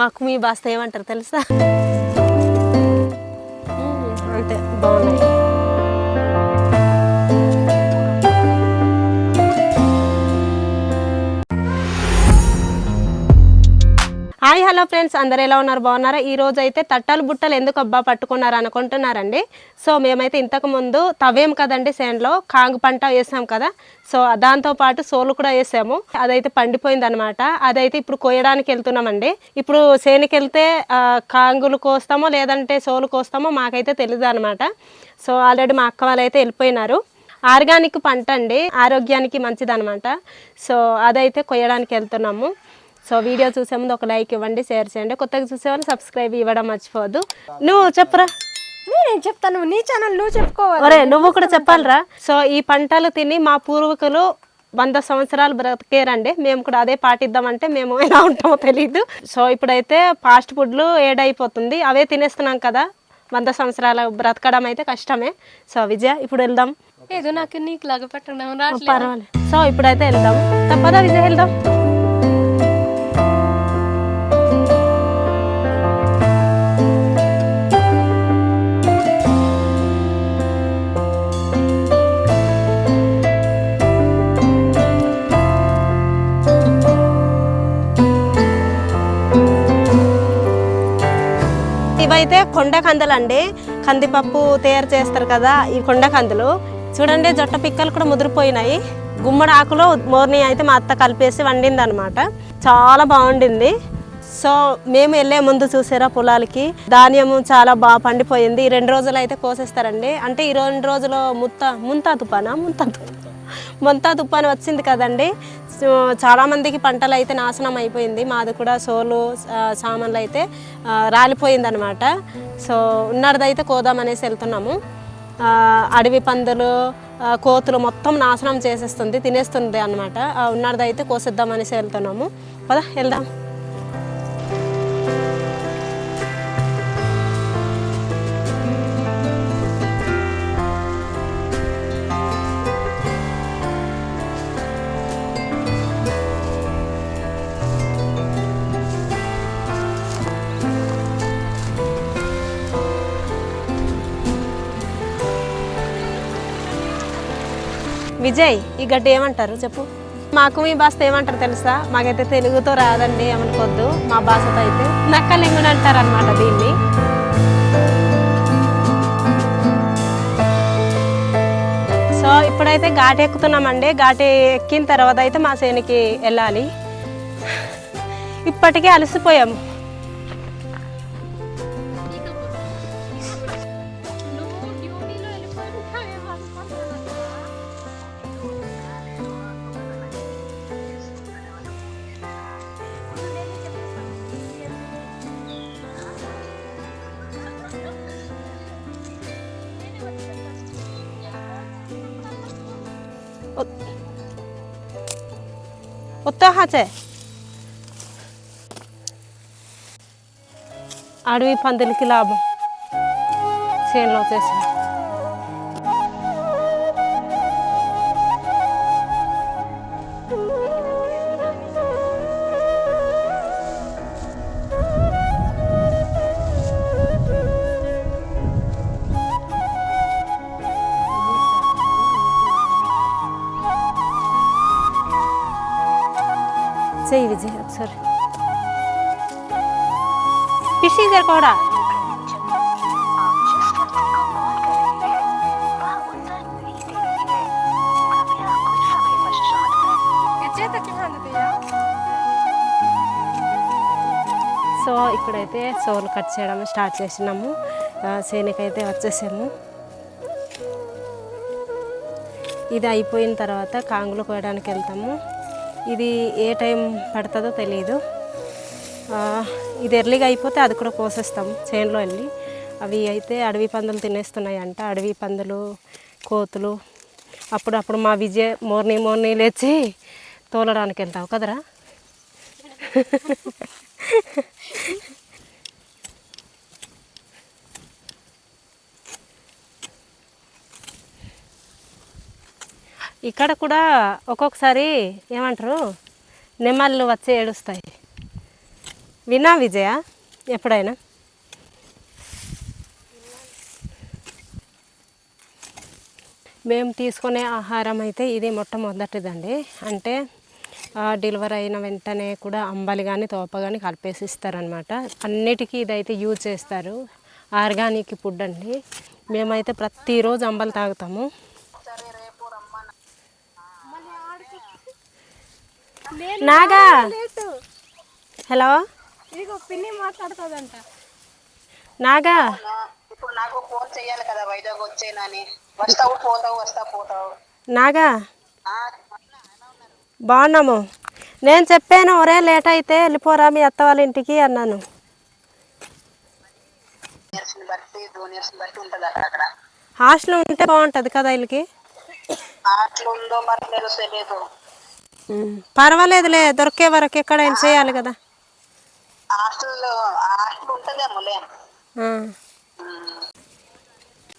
మాకు మీ బాస్త ఏమంటారు తెలుసా? అంటే అంతే బాగున్నాయి. Hi hello friends. అందరు ఎలా ఉన్నారు? బాగున్నారా? ఈ రోజు అయితే తట్టలు బుట్టలు ఎందుకు అబ్బా పట్టుకున్నారు అనుకుంటున్నారండి? సో మేమైతే ఇంతకు ముందు తవ్వేం కదండి సేన్లో? కాంగు పంట వేసాం కదా. సో దాంతో పాటు సోలు కూడా వేసాము. అదైతే పండిపోయింది అనమాట అదైతే ఇప్పుడు కోయడానికి వెళ్తున్నామండి. ఇప్పుడు సేనుకి వెళ్తే కాంగులు కోస్తామో లేదంటే సోలు కోస్తామో మాకైతే తెలియదు అనమాట సో ఆల్రెడీ మా అక్క వాళ్ళు అయితే వెళ్ళిపోయినారు. ఆర్గానిక్ పంట అండి. ఆరోగ్యానికి మంచిదనమాట సో అదైతే కొయ్యడానికి వెళ్తున్నాము. సో వీడియో చూసే ముందు ఒక లైక్ ఇవ్వండి షేర్ చేయండి. కొత్తగా చూసే వాళ్ళు సబ్స్క్రైబ్ ఇవ్వడం మర్చిపోవద్దు. నువ్వు చెప్పురా. నేను చెప్తాను నీ ఛానల్ నువ్వు చెప్పుకోవాలి. నువ్వు కూడా చెప్పాలిరా. సో ఈ పంటలు తిని మా పూర్వీకులు వంద సంవత్సరాలు బ్రతికేరండి. మేము కూడా అదే పాటిద్దామంటే మేము ఎలా ఉంటామో తెలియదు సో ఇప్పుడైతే ఫాస్ట్ ఫుడ్లు ఏడైపోతుంది. అవే తినేస్తున్నాం కదా. వంద సంవత్సరాల బ్రతకడం అయితే కష్టమే. సో విజయ ఇప్పుడు వెళ్దాం. ఏదో నాకు నీకు లాగా పెట్టడం పర్వాలేదు సో ఇప్పుడైతే వెళ్దాం. తప్పదా విజయ్ వెళ్దాం? ఇవైతే కొండ కందులు అండి కందిపప్పు తయారు చేస్తారు కదా ఈ కొండ కందులు. చూడండి జొట్ట పిక్కలు కూడా ముదిరిపోయినాయి. గుమ్మడి ఆకులో మోర్ని అయితే మా అత్త కలిపేసి వండింది అనమాట చాలా బాగుండింది. సో మేము వెళ్ళే ముందు చూసారా పొలాలకి? ధాన్యము చాలా బాగా పండిపోయింది. ఈ రెండు రోజులు అయితే కోసేస్తారండి. అంటే ఈ రెండు రోజులు ముత్త ముంతా తుపానా? ముంతా తుపానా. ముంతా తుఫాను వచ్చింది కదండి. సో చాలామందికి పంటలు అయితే నాశనం అయిపోయింది. మాది కూడా సోలు సామాన్లు అయితే రాలిపోయింది అనమాట సో ఉన్నదైతే కోదామనేసి వెళ్తున్నాము. అడవి పందులు కోతులు మొత్తం నాశనం చేసేస్తుంది తినేస్తుంది అనమాట ఉన్నదైతే కోసేద్దామనేసి వెళ్తున్నాము. పద వెళ్దాం. విజయ్ ఈ గడ్డి ఏమంటారు చెప్పు. మాకు మీ భాష ఏమంటారు తెలుసా? మాకైతే తెలుగుతో రాదండి ఏమనుకోద్దు. మా భాషతో అయితే నక్కలింగుని అంటారు అనమాట దీన్ని. సో ఇప్పుడైతే ఘాట్ ఎక్కుతున్నామండి. ఘాట్ ఎక్కిన తర్వాత అయితే మా సేనికి వెళ్ళాలి. ఇప్పటికే అలసిపోయాము ఉత్సాహచే అడవి పందులకి లాభం చేనులో చెయ్యి విజయ్ ఒకసారి ఫిషింగ్ కూడా సో ఇప్పుడైతే సోలు కట్ చేయడం స్టార్ట్ చేసినాము. ఆ, చేనుకైతే వచ్చేసాము. ఇది అయిపోయిన తర్వాత కాంగులు కోయడానికి వెళ్తాము. ఇది ఏ టైం పడుతుందో తెలియదు ఇది ఎర్లీగా అయిపోతే అది కూడా కోసేస్తాం చేనులో వెళ్ళి. అవి అయితే అడవి పందులు తినేస్తున్నాయి అంట అడవి పందులు కోతులు. అప్పుడప్పుడు మా విజయ్ మోర్ని మోర్ని లేచి తోలడానికి వెళ్తావు కదరా? ఇక్కడ కూడా ఒక్కొక్కసారి ఏమంటారు? నెమళ్ళు వచ్చి ఏడుస్తాయి. వినా విజయ ఎప్పుడైనా? మేము తీసుకునే ఆహారం అయితే ఇది మొట్టమొదటిదండి. అంటే డెలివరీ అయిన వెంటనే కూడా అంబలి కానీ తోప కానీ కలిపేసి ఇస్తారనమాట అన్నిటికీ ఇదైతే యూజ్ చేస్తారు. ఆర్గానిక్ ఫుడ్ అండి. మేమైతే ప్రతిరోజు అంబలి తాగుతాము. నాగా. హలో? పిన్ని మాట్లాడుతుందంట. నాగా. ఇప్పుడు నాకు ఫోన్ చెయ్యాలి కదా వైజాగ్ వచ్చేనని. వస్తావు పోతావు వస్తా పోతావు. నాగా. ఆ, బాగున్నాము. నేను చెప్పాను ఒరే లేట్ అయితే వెళ్ళిపోరా మీ అత్త వాళ్ళ ఇంటికి అన్నాను. హాస్టల్ ఉంటే బాగుంటుంది కదా వీళ్ళకి? అట్లా ఉందో మరి తెలియదు పర్వాలేదులే దొరికే వరకు ఎక్కడైనా చేయాలి కదా.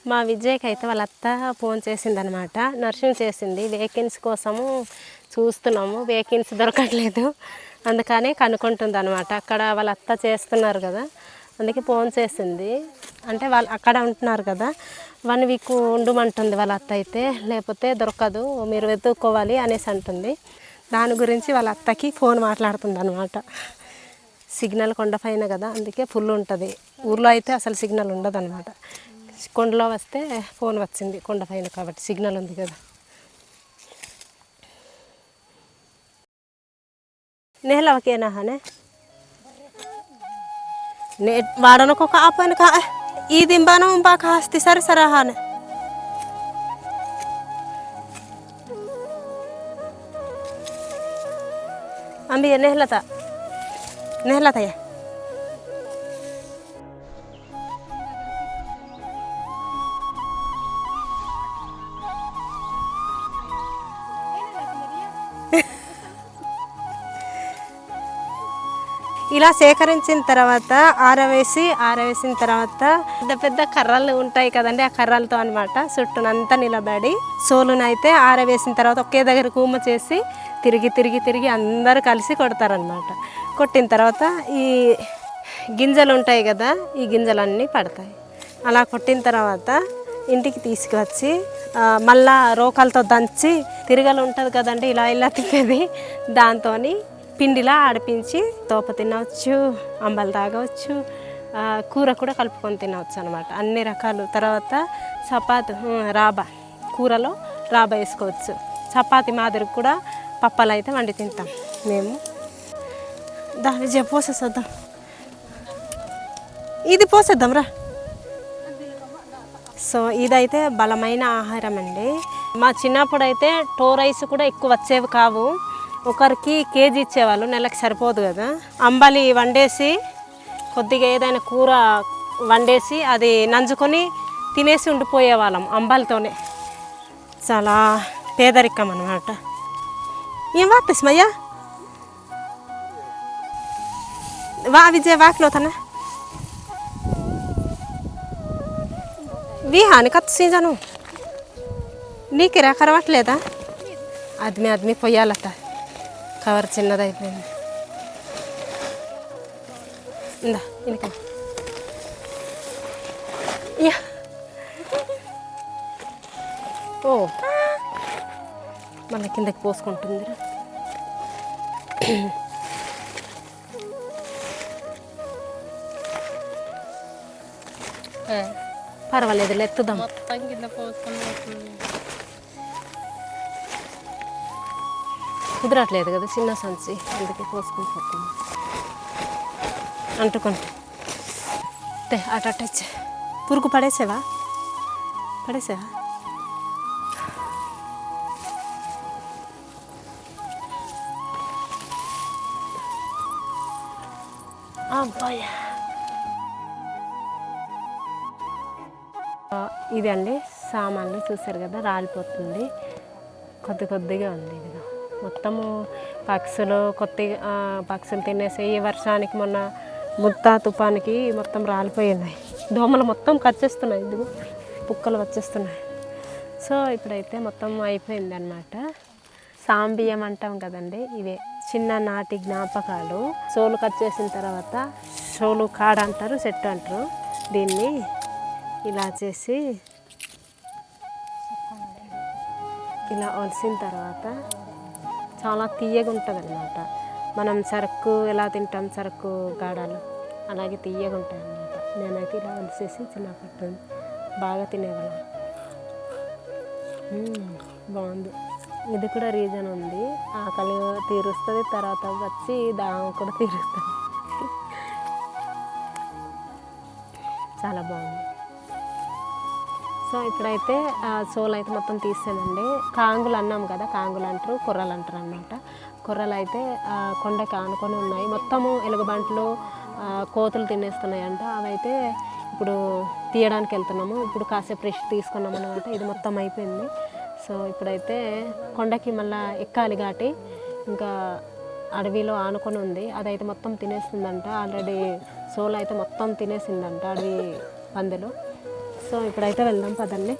మా విజయ్కి అయితే వాళ్ళ అత్త ఫోన్ చేసిందనమాట. నర్సింగ్ చేసింది వేకెన్సీ కోసము చూస్తున్నాము వేకెన్సీ దొరకట్లేదు. అందుకని కనుక్కుంటుంది అనమాట అక్కడ వాళ్ళ అత్త చేస్తున్నారు కదా అందుకే ఫోన్ చేసింది. అంటే వాళ్ళు అక్కడ ఉంటున్నారు కదా వన్ వీక్ ఉండమంటుంది వాళ్ళ అత్త అయితే. లేకపోతే దొరకదు మీరు వెతుక్కోవాలి అనేసి అంటుంది. దాని గురించి వాళ్ళ అత్తకి ఫోన్ మాట్లాడుతుంది అనమాట సిగ్నల్ కొండపైన కదా అందుకే ఫుల్ ఉంటుంది. ఊర్లో అయితే అసలు సిగ్నల్ ఉండదు అనమాట కొండలో వస్తే ఫోన్ వచ్చింది కొండపైన కాబట్టి సిగ్నల్ ఉంది కదా. నేల ఒకేనా హనే? నే వాడనొక ఆపైన కా ఈ దింబానం బాగా కాస్తే సరే సరే హానే? ಅಂಬಿ ನೆಹಲತ ನೆಹಲತಯ್ಯ ఇలా సేకరించిన తర్వాత ఆరవేసి ఆరవేసిన తర్వాత పెద్ద పెద్ద కర్రలు ఉంటాయి కదండి ఆ కర్రలతో అనమాట చుట్టూనంతా నిలబడి సోలునైతే ఆరవేసిన తర్వాత ఒకే దగ్గర కూమ చేసి తిరిగి తిరిగి తిరిగి అందరూ కలిసి కొడతారనమాట కొట్టిన తర్వాత ఈ గింజలు ఉంటాయి కదా ఈ గింజలన్నీ పడతాయి. అలా కొట్టిన తర్వాత ఇంటికి తీసుకువచ్చి మళ్ళా రోకలతో దంచి తిరగలు ఉంటుంది కదండి ఇలా ఇలా తిప్పేది. దాంతో పిండిలా ఆడిపించి తోప తినవచ్చు అంబలు తాగవచ్చు కూర కూడా కలుపుకొని తినవచ్చు అనమాట అన్ని రకాలు. తర్వాత చపాతి రాబా. కూరలో రాబా వేసుకోవచ్చు. చపాతి మాదిరి కూడా పప్పలు అయితే వండి తింటాం మేము. దా విజయ పోసేసేద్దాం. ఇది పోసేద్దాం రా. సో ఇదైతే బలమైన ఆహారం అండి. మా చిన్నప్పుడు అయితే టో రైస్ కూడా ఎక్కువ వచ్చేవి కావు. ఒకరికి కేజీ ఇచ్చేవాళ్ళు నెలకు సరిపోదు కదా. అంబలి వండేసి కొద్దిగా ఏదైనా కూర వండేసి అది నంజుకొని తినేసి ఉండిపోయేవాళ్ళం అంబలితోనే. చాలా పేదరికం అనమాట ఏం వార్త వా విజయ వాక్లో తన? వీహాని కత్తి సీజను. నీకురా కరవట్లేదా అద్మి అద్మి పొయ్యాలట. కవర్ చిన్నదైపోయింది. ఇందా ఇనిక యా. ఓ. మళ్ళీ కిందకి పోసుకుంటుందిరా. పర్వాలేదు ఎత్తుదాం మొత్తం కింద పోసుకుని కుదరట్లేదు కదా చిన్న సంచి. అందుకే పోసుకుని పోతుంది అంటుకుంటే తే అటు అటు పురుగు పడేసావా? పడేసావా? అబ్బాయా. ఇది అండి సామాన్లు చూసారు కదా రాలిపోతుంది. కొద్ది కొద్దిగా ఉంది ఇదిగా. మొత్తము పక్షులు కొత్త పక్షులు తినేసి ఈ వర్షానికి మొన్న ముత్త తుఫానికి మొత్తం రాలిపోయినాయి. దోమలు మొత్తం కచ్చేస్తున్నాయి ఇదిగో పుక్కలు వచ్చేస్తున్నాయి సో ఇప్పుడైతే మొత్తం అయిపోయింది అనమాట సాంబియం అంటాం కదండి ఇవే చిన్న చిన్ననాటి జ్ఞాపకాలు. సోలు కట్ చేసిన తర్వాత సోలు కాడ అంటారు చెట్టు అంటారు. దీన్ని ఇలా చేసి ఇలా ఒలిసిన తర్వాత చాలా తీయగా ఉంటుంది అనమాట మనం సరుకు ఎలా తింటాం సరుకు గాడాలు అలాగే తీయగా ఉంటాయి అనమాట నేనైతే ఇలా చేసి చిన్నప్పటి బాగా తినేవాళ్ళం. బాగుంది. ఇది కూడా రీజన్ ఉంది. ఆకలి తీరుస్తుంది తర్వాత వచ్చి దాహం కూడా తీరుస్తుంది. చాలా బాగుంది. సో ఇక్కడైతే ఆ సోల్ అయితే మొత్తం తీసానండి. కాంగులు అన్నాం కదా కాంగులు అంటారు కుర్రలు అంటారు అనమాట కుర్రలు అయితే కొండకి ఆనుకొని ఉన్నాయి. మొత్తము ఎలుగుబంట్లు కోతులు తినేస్తున్నాయంట. అవైతే ఇప్పుడు తీయడానికి వెళ్తున్నాము. ఇప్పుడు కాసేపు రెస్ట్ తీసుకున్నాం అనమాట ఇది మొత్తం అయిపోయింది. సో ఇప్పుడైతే కొండకి మళ్ళీ ఎక్కాలి ఘాటి. ఇంకా అడవిలో ఆనుకొని ఉంది. అదైతే మొత్తం తినేసిందంట. ఆల్రెడీ సోల్ అయితే మొత్తం తినేసిందంట అడవి పందులు. సో ఇప్పుడైతే వెళ్దాం పదండి.